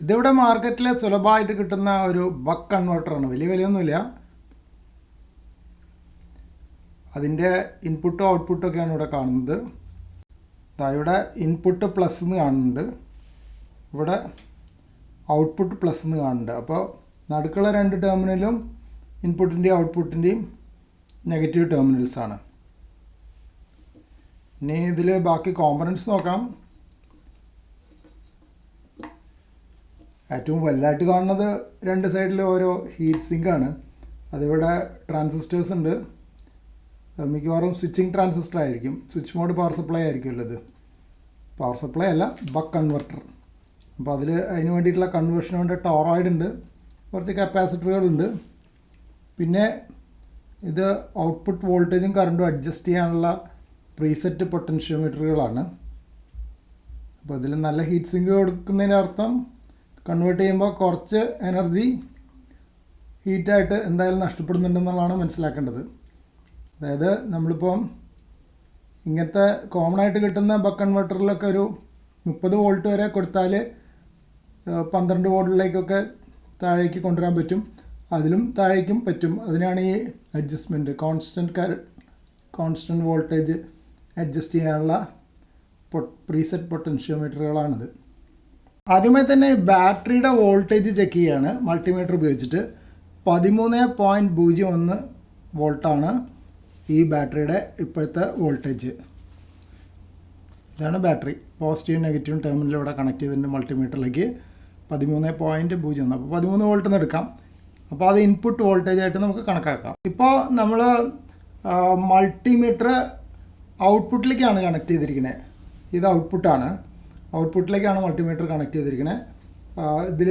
ഇതിവിടെ മാർക്കറ്റിൽ സുലഭമായിട്ട് കിട്ടുന്ന ഒരു ബക്ക് കൺവേർട്ടറാണ് വലിയ വിലയൊന്നുമില്ല. അതിന്റെ ഇൻപുട്ടും ഔട്ട്പുട്ടും ഒക്കെയാണ് ഇവിടെ കാണുന്നത്. ഇവിടെ ഇൻപുട്ട് പ്ലസ് എന്ന് കാണുന്നുണ്ട്. ഇവിടെ ഔട്ട്പുട്ട് പ്ലസ് എന്ന് കാണുന്നുണ്ട്. അപ്പോൾ നടുക്കുള്ള രണ്ട് ടെർമിനലും ഇൻപുട്ടിന്റെയും ഔട്ട്പുട്ടിന്റെയും നെഗറ്റീവ് ടെർമിനൽസ് ആണ്. ഇനി ഇതിൽ ബാക്കി കോമ്പണൻസ് നോക്കാം. ഏറ്റവും വലുതായിട്ട് കാണുന്നത് രണ്ട് സൈഡിൽ ഓരോ ഹീറ്റ് സിങ്കാണ് അതിവിടെ ട്രാൻസിസ്റ്റേഴ്സ് ഉണ്ട്. മിക്കവാറും സ്വിച്ചിങ് ട്രാൻസിസ്റ്റർ ആയിരിക്കും. സ്വിച്ച് മോഡ് പവർ സപ്ലൈ ആയിരിക്കുമല്ലോ ഉള്ളത്. പവർ സപ്ലൈ അല്ല ബക്ക് കൺവെർട്ടർ അപ്പോൾ അതിൽ അതിന് വേണ്ടിയിട്ടുള്ള കൺവേർഷന് വേണ്ടി ടോറോയിഡ് ഉണ്ട് കുറച്ച് കപ്പാസിറ്ററുകളുണ്ട് പിന്നെ ഇത് ഔട്ട്പുട്ട് വോൾട്ടേജും കറണ്ടും അഡ്ജസ്റ്റ് ചെയ്യാനുള്ള പ്രീസെറ്റ് പൊട്ടൻഷ്യോമീറ്ററുകളാണ് അപ്പോൾ ഇതിൽ നല്ല ഹീറ്റ് സിങ്ക് കൊടുക്കുന്നതിന്റെ അർത്ഥം കൺവേർട്ട് ചെയ്യുമ്പോൾ കുറച്ച് എനർജി ഹീറ്റായിട്ട് എന്തായാലും നഷ്ടപ്പെടുന്നുണ്ടെന്നുള്ളതാണ് മനസ്സിലാക്കേണ്ടത്. അതായത് നമ്മളിപ്പം ഇങ്ങനത്തെ കോമൺ ആയിട്ട് കിട്ടുന്ന ബക്ക് കൺവെർട്ടറിലൊക്കെ ഒരു മുപ്പത് വോൾട്ട് വരെ കൊടുത്താൽ പന്ത്രണ്ട് വോൾട്ടിലേക്കൊക്കെ താഴേക്ക് കൊണ്ടുവരാൻ പറ്റും. അതിലും താഴേക്കും പറ്റും. അതിനാണ് ഈ adjustment constant constant voltage adjust ചെയ്യാനുള്ള പൊ പ്രീസെറ്റ് പൊട്ടൻഷ്യോമീറ്ററുകളാണിത് ആദ്യമായി തന്നെ ബാറ്ററിയുടെ വോൾട്ടേജ് ചെക്ക് ചെയ്യാണ്. മൾട്ടിമീറ്റർ ഉപയോഗിച്ചിട്ട് പതിമൂന്ന് പോയിന്റ് പൂജ്യം ഒന്ന് വോൾട്ടാണ് ഈ ബാറ്ററിയുടെ ഇപ്പോഴത്തെ വോൾട്ടേജ്. ഇതാണ് ബാറ്ററി. പോസിറ്റീവും നെഗറ്റീവും ടെർമിനൽ ഇവിടെ കണക്ട് ചെയ്തിട്ടുണ്ട് മൾട്ടിമീറ്ററിലേക്ക്. പതിമൂന്ന് പോയിന്റ് പൂജ്യം ഒന്ന്. അപ്പോൾ പതിമൂന്ന് വോൾട്ട് എന്ന് എടുക്കാം. അപ്പോൾ അത് ഇൻപുട്ട് വോൾട്ടേജ് ആയിട്ട് നമുക്ക് കണക്കാക്കാം. ഇപ്പോൾ നമ്മൾ മൾട്ടിമീറ്റർ ഔട്ട്പുട്ടിലേക്കാണ് കണക്ട് ചെയ്തിരിക്കുന്നത് ഇത് ഔട്ട്പുട്ടാണ്. ഔട്ട്പുട്ടിലേക്കാണ് മൾട്ടിമീറ്റർ കണക്ട് ചെയ്തിരിക്കുന്നത് ഇതിൽ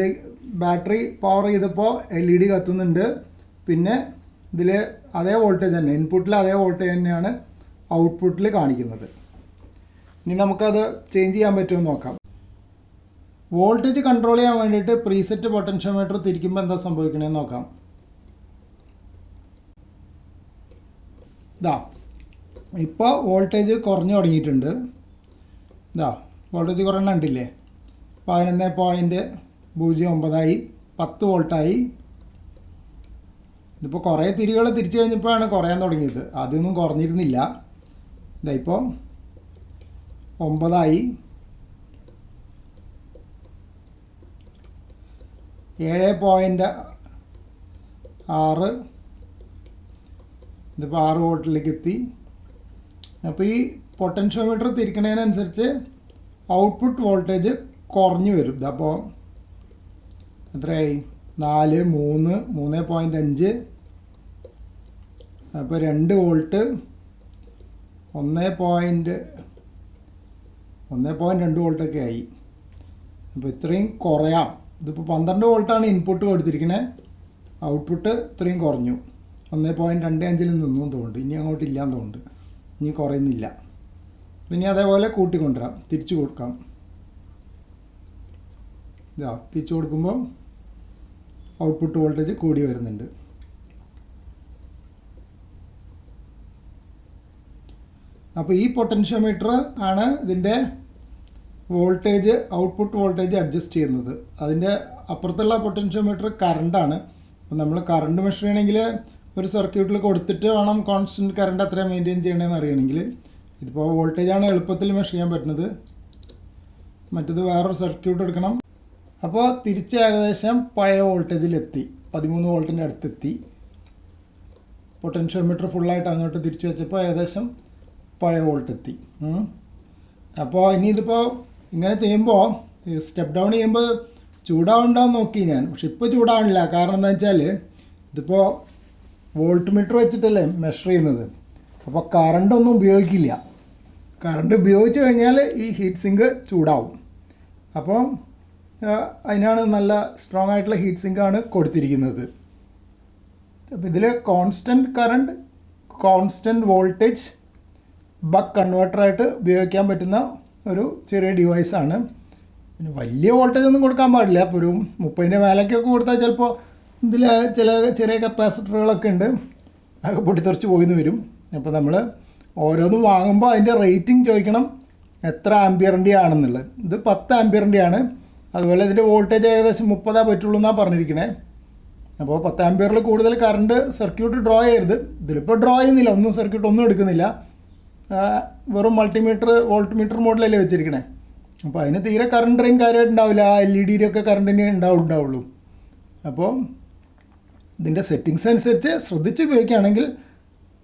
ബാറ്ററി പവർ ചെയ്തപ്പോൾ എൽ ഇ ഡി കത്തുന്നുണ്ട്. പിന്നെ ഇതിൽ അതേ വോൾട്ടേജ് തന്നെ ഇൻപുട്ടിൽ അതേ വോൾട്ടേജ് തന്നെയാണ് ഔട്ട്പുട്ടിൽ കാണിക്കുന്നത്. ഇനി നമുക്കത് ചേഞ്ച് ചെയ്യാൻ പറ്റുമോ നോക്കാം. വോൾട്ടേജ് കൺട്രോൾ ചെയ്യാൻ വേണ്ടിയിട്ട് പ്രീസെറ്റ് പൊട്ടൻഷ്യോമീറ്റർ തിരിക്കുമ്പോൾ എന്താ സംഭവിക്കണേന്ന് നോക്കാം. ഇതാ ഇപ്പോൾ വോൾട്ടേജ് കുറഞ്ഞു തുടങ്ങിയിട്ടുണ്ട്. ഇതാ വോൾട്ടേജ് കുറഞ്ഞ കണ്ടില്ലേ? പതിനൊന്ന് പോയിന്റ് പൂജ്യം ഒമ്പതായി പത്ത് വോൾട്ടായി. ഇതിപ്പോൾ കുറേ തിരികൾ തിരിച്ചു കഴിഞ്ഞപ്പോഴാണ് കുറയാൻ തുടങ്ങിയത്. അതൊന്നും കുറഞ്ഞിരുന്നില്ല. ഇതാ ഇപ്പോൾ ഒമ്പതായി. ഏഴ് പോയിന്റ് ആറ്. ഇതിപ്പോൾ ആറ് വോൾട്ടിലേക്ക് എത്തി അപ്പോൾ ഈ പൊട്ടൻഷ്യോമീറ്റർ തിരിക്കണതിനനുസരിച്ച് ഔട്ട്പുട്ട് വോൾട്ടേജ് കുറഞ്ഞു വരും. അപ്പോൾ എത്രയായി? നാല് മൂന്ന് മൂന്ന് പോയിന്റ് അഞ്ച്. അപ്പോൾ രണ്ട് വോൾട്ട് ഒന്ന് പോയിന്റ് ഒന്ന് പോയിന്റ് രണ്ട് വോൾട്ടൊക്കെ ആയി. അപ്പോൾ ഇത്രയും കുറയാം. ഇതിപ്പോൾ പന്ത്രണ്ട് വോൾട്ടാണ് ഇൻപുട്ട് കൊടുത്തിരിക്കുന്നത് ഔട്ട്പുട്ട് ഇത്രയും കുറഞ്ഞു. ഒന്ന് പോയിന്റ് രണ്ട് അഞ്ചിൽ നിന്നും തോന്നുന്നുണ്ട്. ഇനി അങ്ങോട്ട് ഇല്ലാന്ന് തോന്നുന്നുണ്ട്. ഇനി കുറയുന്നില്ല. പിന്നെ അതേപോലെ കൂട്ടി കൊണ്ടുവരാം തിരിച്ചു കൊടുക്കാം. ഇതാ തിരിച്ചു കൊടുക്കുമ്പോൾ ഔട്ട്പുട്ട് വോൾട്ടേജ് കൂടി വരുന്നുണ്ട്. അപ്പോൾ ഈ പൊട്ടൻഷ്യോമീറ്റർ ആണ് ഇതിന്റെ വോൾട്ടേജ് ഔട്ട്പുട്ട് വോൾട്ടേജ് അഡ്ജസ്റ്റ് ചെയ്യുന്നത്. അതിന്റെ അപ്പുറത്തുള്ള പൊട്ടൻഷ്യോമീറ്റർ കറണ്ടാണ് അപ്പോൾ നമ്മൾ കറണ്ട് മെഷർ ചെയ്യണമെങ്കിൽ ഒരു സർക്യൂട്ടിൽ കൊടുത്തിട്ട് വേണം കോൺസ്റ്റന്റ് കറണ്ട് എത്ര മെയിന്റെയിൻ ചെയ്യണമെന്ന് അറിയണമെങ്കിൽ ഇതിപ്പോൾ വോൾട്ടേജാണ് എളുപ്പത്തിൽ മെഷർ ചെയ്യാൻ പറ്റുന്നത്. മറ്റത് വേറൊരു സർക്യൂട്ട് എടുക്കണം. അപ്പോൾ തിരിച്ച് ഏകദേശം പഴയ വോൾട്ടേജിലെത്തി. പതിമൂന്ന് വോൾട്ടിന്റെ അടുത്തെത്തി. പൊട്ടൻഷ്യോമീറ്റർ ഫുള്ളായിട്ട് അങ്ങോട്ട് തിരിച്ചു വെച്ചപ്പോൾ ഏകദേശം പഴയ വോൾട്ട് എത്തി അപ്പോൾ ഇനി ഇതിപ്പോൾ ഇങ്ങനെ ചെയ്യുമ്പോൾ സ്റ്റെപ്പ് ഡൗൺ ചെയ്യുമ്പോൾ ചൂടാവുണ്ടാവും നോക്കി ഞാൻ. പക്ഷെ ഇപ്പോൾ ചൂടാവണില്ല. കാരണം എന്താ വെച്ചാൽ ഇതിപ്പോൾ വോൾട്ട് മീറ്റർ വെച്ചിട്ടല്ലേ മെഷർ ചെയ്യുന്നത്. അപ്പോൾ കറണ്ടൊന്നും ഉപയോഗിക്കില്ല. കറണ്ട് ഉപയോഗിച്ച് കഴിഞ്ഞാൽ ഈ ഹീറ്റ് സിങ്ക് ചൂടാവും. അപ്പോൾ അതിനാണ് നല്ല സ്ട്രോങ് ആയിട്ടുള്ള ഹീറ്റ് സിങ്കാണ് കൊടുത്തിരിക്കുന്നത്. അപ്പോൾ ഇതിൽ constant current constant voltage buck കൺവേർട്ടറായിട്ട് ഉപയോഗിക്കാൻ പറ്റുന്ന ഒരു ചെറിയ ഡിവൈസാണ് പിന്നെ വലിയ വോൾട്ടേജ് ഒന്നും കൊടുക്കാൻ പാടില്ല. അപ്പോൾ ഒരു മുപ്പതിന്റെ മേലേക്കൊക്കെ കൊടുത്താൽ ചിലപ്പോൾ ഇതിൽ ചില ചെറിയ കപ്പാസിറ്ററുകളൊക്കെ ഉണ്ട്. അതൊക്കെ പൊട്ടിത്തെറിച്ച് പോയിന്ന് വരും. അപ്പോൾ നമ്മൾ ഓരോന്നും വാങ്ങുമ്പോൾ അതിന്റെ റേറ്റിംഗ് ചോദിക്കണം. എത്ര ആംബിയറിന്റെ ആണെന്നുള്ളത്. ഇത് പത്ത് ആംബിയറിന്റെ ആണ്. അതുപോലെ ഇതിന്റെ വോൾട്ടേജ് ഏകദേശം മുപ്പതാ പറ്റുള്ളൂ എന്നാണ് പറഞ്ഞിരിക്കണേ. അപ്പോൾ പത്ത് ആംപിയറിൽ കൂടുതൽ കറണ്ട് സർക്യൂട്ട് ഡ്രോ ചെയ്യരുത്. ഇതിലിപ്പോൾ ഡ്രോ ചെയ്യുന്നില്ല. ഒന്നും സർക്യൂട്ട് ഒന്നും എടുക്കുന്നില്ല. വെറും മൾട്ടിമീറ്റർ വോൾട്ട് മീറ്റർ മോഡലല്ലേ വെച്ചിരിക്കണേ. അപ്പോൾ അതിന് തീരെ കറണ്ട് ഡ്രെയിൻ കാര്യമായിട്ട് ഉണ്ടാവില്ല. ആ എൽ ഇ ഡിയിലൊക്കെ കറണ്ടിന് ഉണ്ടാവും ഉണ്ടാവുള്ളൂ. അപ്പോൾ ഇതിന്റെ സെറ്റിങ്സ് അനുസരിച്ച് ശ്രദ്ധിച്ച് ഉപയോഗിക്കുകയാണെങ്കിൽ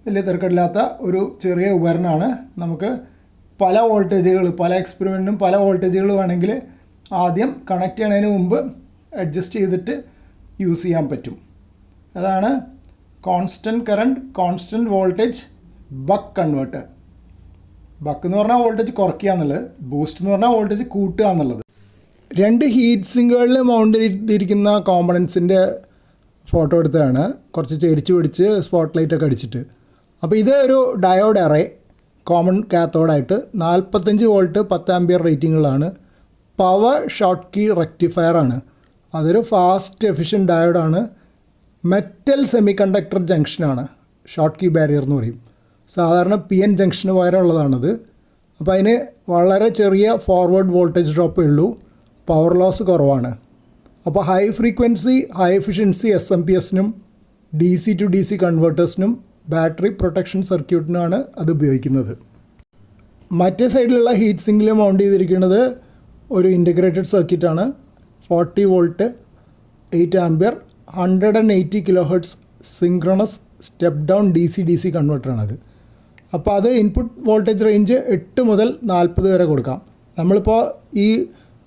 വലിയ തിരക്കില്ലാത്ത ഒരു ചെറിയ ഉപകരണമാണ്. നമുക്ക് പല വോൾട്ടേജുകൾ പല എക്സ്പെരിമെന്റിനും പല വോൾട്ടേജുകൾ വേണമെങ്കിൽ ആദ്യം കണക്ട് ചെയ്യണതിന് മുമ്പ് അഡ്ജസ്റ്റ് ചെയ്തിട്ട് യൂസ് ചെയ്യാൻ പറ്റും. അതാണ് constant current constant voltage buck converter buck എന്ന് പറഞ്ഞാൽ വോൾട്ടേജ് കുറയ്ക്കുക എന്നുള്ളത് ബൂസ്റ്റ് എന്ന് പറഞ്ഞാൽ വോൾട്ടേജ് കൂട്ടുക എന്നുള്ളത്. രണ്ട് ഹീറ്റ് സിങ്കുകളിൽ മൗണ്ട് ചെയ്തിരിക്കുന്ന കോമ്പണൻസിന്റെ ഫോട്ടോ എടുത്തതാണ്. കുറച്ച് ചെരിച്ച് പിടിച്ച് സ്പോട്ട് ലൈറ്റൊക്കെ അടിച്ചിട്ട്. അപ്പോൾ ഇത് ഒരു ഡയോഡ് അറേ കോമൺ കാത്തോഡായിട്ട് നാൽപ്പത്തഞ്ച് വോൾട്ട് പത്ത് ആംബിയർ റേറ്റിങ്ങുകളാണ് പവർ ഷോർട്ട് കീ റെക്ടിഫയർ ആണ്. അതൊരു ഫാസ്റ്റ് എഫിഷ്യന്റ് ഡയോഡാണ് മെറ്റൽ സെമി കണ്ടക്ടർ ജംഗ്ഷനാണ് ഷോർട്ട് കീ ബാരിയർ എന്ന് പറയും. സാധാരണ പി എൻ ജംഗ്ഷന് പകരമുള്ളതാണത് അപ്പോൾ അതിന് വളരെ ചെറിയ ഫോർവേഡ് വോൾട്ടേജ് ഡ്രോപ്പേ ഉള്ളൂ. പവർ ലോസ് കുറവാണ്. അപ്പോൾ high frequency high efficiency S M P എസിനും D C to D C കൺവേർട്ടേഴ്സിനും battery protection സർക്യൂട്ടിനാണ് അത് ഉപയോഗിക്കുന്നത്. മറ്റേ സൈഡിലുള്ള ഹീറ്റ് സിങ്കിൽ മൗണ്ട് ചെയ്തിരിക്കുന്നത് ഒരു ഇന്റഗ്രേറ്റഡ് സർക്യൂട്ടാണ് forty volt eight ampere hundred and eighty kilohertz synchronous step down D C D C കൺവേർട്ടറാണത് അപ്പോൾ അത്. ഇൻപുട്ട് വോൾട്ടേജ് റേഞ്ച് എട്ട് മുതൽ നാൽപ്പത് വരെ കൊടുക്കാം. നമ്മളിപ്പോൾ ഈ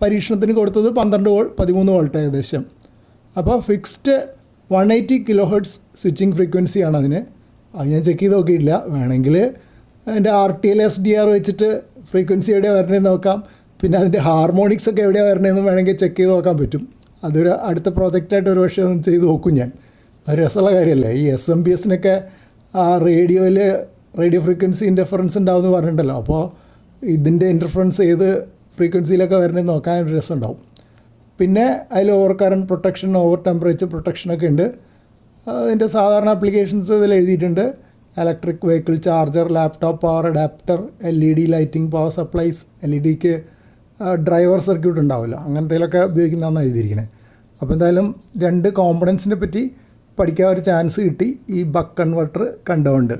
പരീക്ഷണത്തിന് കൊടുത്തത് പന്ത്രണ്ട് വോൾ പതിമൂന്ന് വോൾട്ട് ഏകദേശം. അപ്പോൾ fixed one eighty kilohertz switching ഫ്രീക്വൻസിയാണ് അതിന്. അത് ഞാൻ ചെക്ക് ചെയ്ത് നോക്കിയിട്ടില്ല. വേണമെങ്കിൽ അതിന്റെ R T L S D R വെച്ചിട്ട് ഫ്രീക്വൻസി എവിടെയാണ് വരണേന്ന് നോക്കാം. പിന്നെ അതിന്റെ ഹാർമോണിക്സ് ഒക്കെ എവിടെയാണ് വരണതെന്ന് വേണമെങ്കിൽ ചെക്ക് ചെയ്ത് നോക്കാൻ പറ്റും. അതൊരു അടുത്ത പ്രോജക്റ്റായിട്ട് ഒരു പക്ഷേ ഒന്ന് ചെയ്ത് നോക്കും ഞാൻ. അത് രസമുള്ള കാര്യമല്ലേ? ഈ എസ് എം ബി എസിനൊക്കെ ആ റേഡിയോയിൽ റേഡിയോ ഫ്രീക്വൻസി ഇന്റർഫറൻസ് ഉണ്ടാവുമെന്ന് പറഞ്ഞിട്ടുണ്ടല്ലോ. അപ്പോൾ ഇതിന്റെ ഇന്റർഫറൻസ് ഏത് ഫ്രീക്വൻസിയിലൊക്കെ വരണമെന്ന് നോക്കാൻ ഒരു രസം ഉണ്ടാവും പിന്നെ അതിൽ over current protection over temperature പ്രൊട്ടക്ഷനൊക്കെ ഉണ്ട്. അതിന്റെ സാധാരണ ആപ്ലിക്കേഷൻസ് ഇതിൽ എഴുതിയിട്ടുണ്ട്. Electric vehicle charger laptop power adapter L E D lighting power supplies L E ഡിക്ക് ഡ്രൈവർ സർക്യൂട്ട് ഉണ്ടാവുമല്ലോ അങ്ങനത്തേലൊക്കെ ഉപയോഗിക്കുന്നതാണ് എഴുതിയിരിക്കുന്നത് അപ്പോൾ എന്തായാലും രണ്ട് കോമ്പണൻസിനെ പറ്റി പഠിക്കാൻ ഒരു ചാൻസ് കിട്ടി. ഈ ബക്ക് കൺവെർട്ടർ കണ്ടുകൊണ്ട്